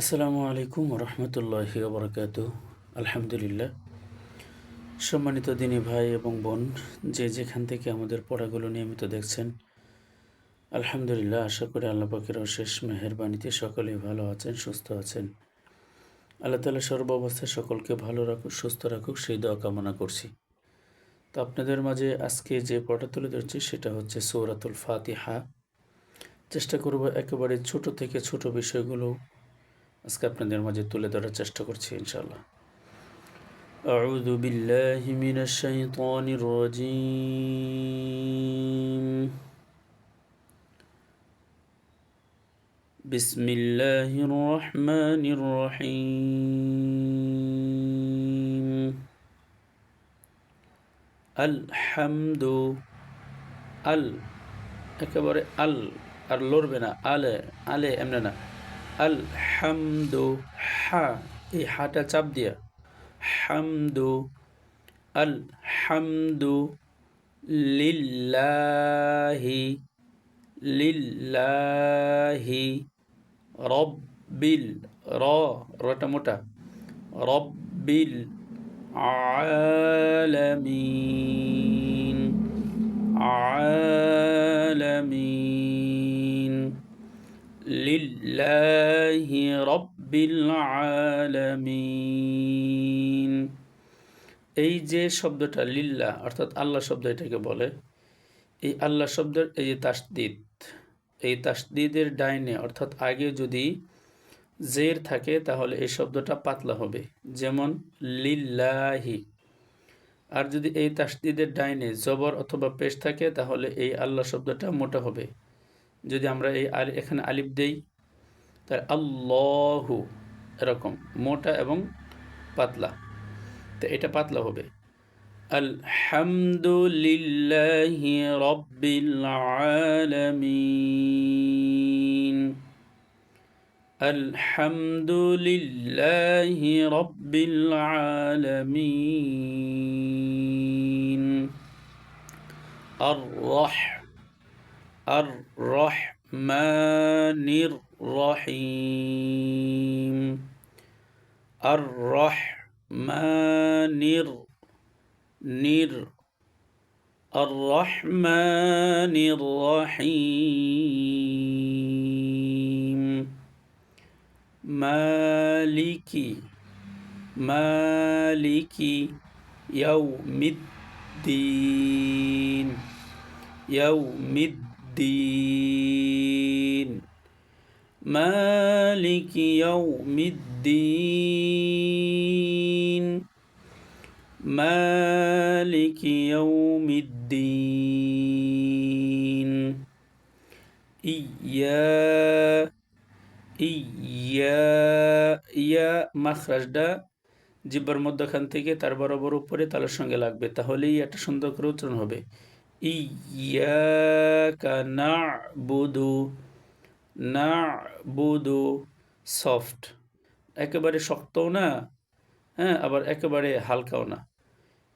আসসালামু আলাইকুম রহমতুল্লাহি বরকাত আলহামদুলিল্লাহ। সম্মানিত দিনী ভাই এবং বোন, যে যেখান থেকে আমাদের পড়াগুলো নিয়মিত দেখছেন, আলহামদুলিল্লাহ, আশা করি আল্লাহ পাকের অশেষ মেহরবানিতে সকলেই ভালো আছেন, সুস্থ আছেন। আল্লাহ তালা সর্ব অবস্থায় সকলকে ভালো রাখুক, সুস্থ রাখুক, সেই দোয়া কামনা করছি। তো আপনাদের মাঝে আজকে যে পড়া তুলে ধরছি, সেটা হচ্ছে সৌরাতুল ফাতিহা। চেষ্টা করব একেবারে ছোট থেকে ছোট বিষয়গুলো আজকে আপনাদের মাঝে তুলে ধরার চেষ্টা করছি ইনশাআল্লাহ أعوذ بالله من الشيطان الرجيم بسم الله الرحمن الرحيم الحمد আল একেবারে আল আর লড়বে না আলে আলে এমনি না আল হামদু হা এই হাটা চাপ দিয়া হামদু আল হামদু লিল্লাহি লিল্লাহি রব্বিল র রটা মোটা রব্বিল আলামিন আলামিন আলামিন। এই যে শব্দটা লিল্লা, অর্থাৎ আল্লাহ শব্দ এটাকে বলে, এই আল্লাহ শব্দের এই যে তাসদিদ, এই তাসদিদের ডাইনে, অর্থাৎ আগে যদি জের থাকে, তাহলে এই শব্দটা পাতলা হবে। যেমন লিল্লাহি। আর যদি এই তাসদিদের ডাইনে জবর অথবা পেশ থাকে, তাহলে এই আল্লাহ শব্দটা মোটা হবে। যদি আমরা এই আলি এখানে আলিফ দেই তার আল্লাহু এরকম, মোটা এবং পাতলা। তো এটা পাতলা হবে। আলহামদুলিল্লাহি রব্বিল আলামিন। আলহামদুলিল্লাহি রব্বিল আলামিন। আর রহ আর রহমানির الرحيم. الرحمن الرحمن الرحيم. مالك. مالك يوم الدين. يوم الدين. مالك يوم الدين مالك يوم الدين إيا إيا ইয়া মাখরাজটা জিব্বার মধ্যখান থেকে তার বরাবর উপরে তালের সঙ্গে লাগবে তাহলেই একটা সুন্দর করে উচ্চারণ হবে ইয়াকা নাবুদু নাবুদু সফট। একেবারে শক্তও না হ্যাঁ আবার একেবারে হালকাও না।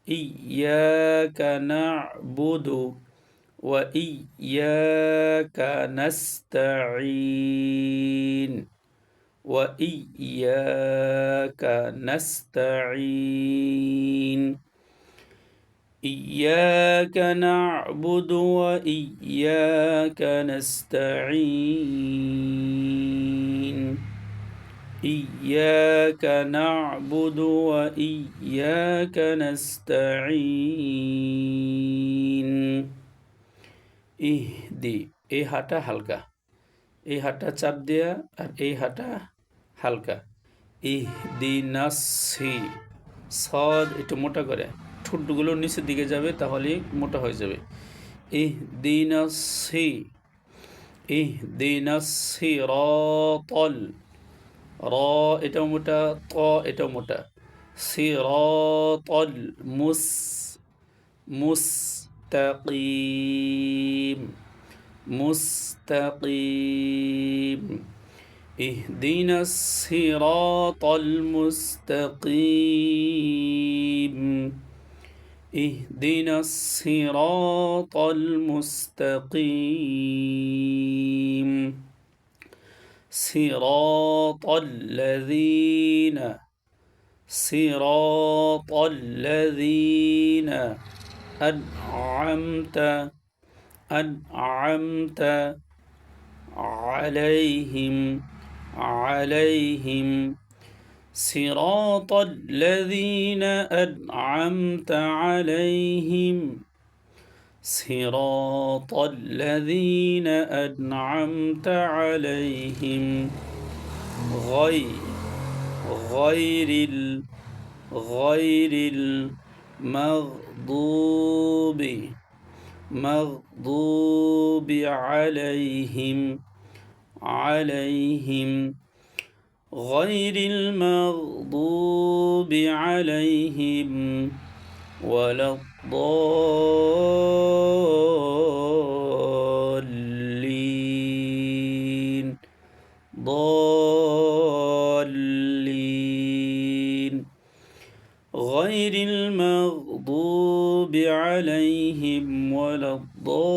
ইয়াকা নাবুদু ওয়া ইয়াকা নাস্তাঈন। ওয়া ইয়াকা নাস্তাঈন। إياك نعبد وإياك نستعين إياك نعبد وإياك نستعين ইহদি এই হাটা হালকা এই হাটা চাপ দেয়া আর এই হাটা হালকা ইহদি নাসি সদ একটু মোটা করে ঠোঁটগুলো নিচের দিকে যাবে তাহলে মোটা হয়ে যাবে ইহ দিন সি ইহ দিন সি র তল র এটাও মোটা ত এটাও মোটা সি র তল মুস মুস্তাকিম মুস্তাকিম اهدنا الصراط المستقيم اهدنا الصراط المستقيم. صراط الذين صراط الذين أنعمت أنعمت عليهم عليهم صراط الذين أنعمت عليهم. صراط الذين أنعمت عليهم. غير غير ال غير المغضوب مغضوب عليهم عليهم غير المغضوب عليهم ولا الضالين. ضالين. غير المغضوب عليهم ولا الضالين.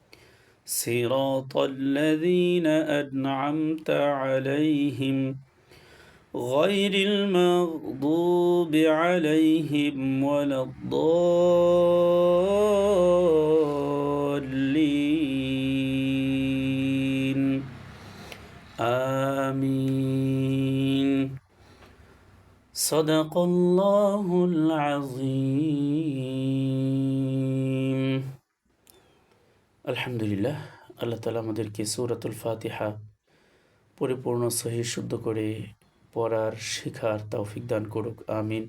صراط الذين أنعمت عليهم غير المغضوب عليهم ولا الضالين. آمين. صدق الله العظيم. আলহামদুলিল্লাহ, আল্লাহ তালা আমাদেরকে সৌরাতুল ফাতিহা পরিপূর্ণ সহি শুদ্ধ করে পড়ার শেখার তৌফিক দান করুক, আমিন।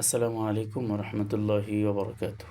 আসসালামু আলাইকুম রহমতুল্লাহি ওবরকাতু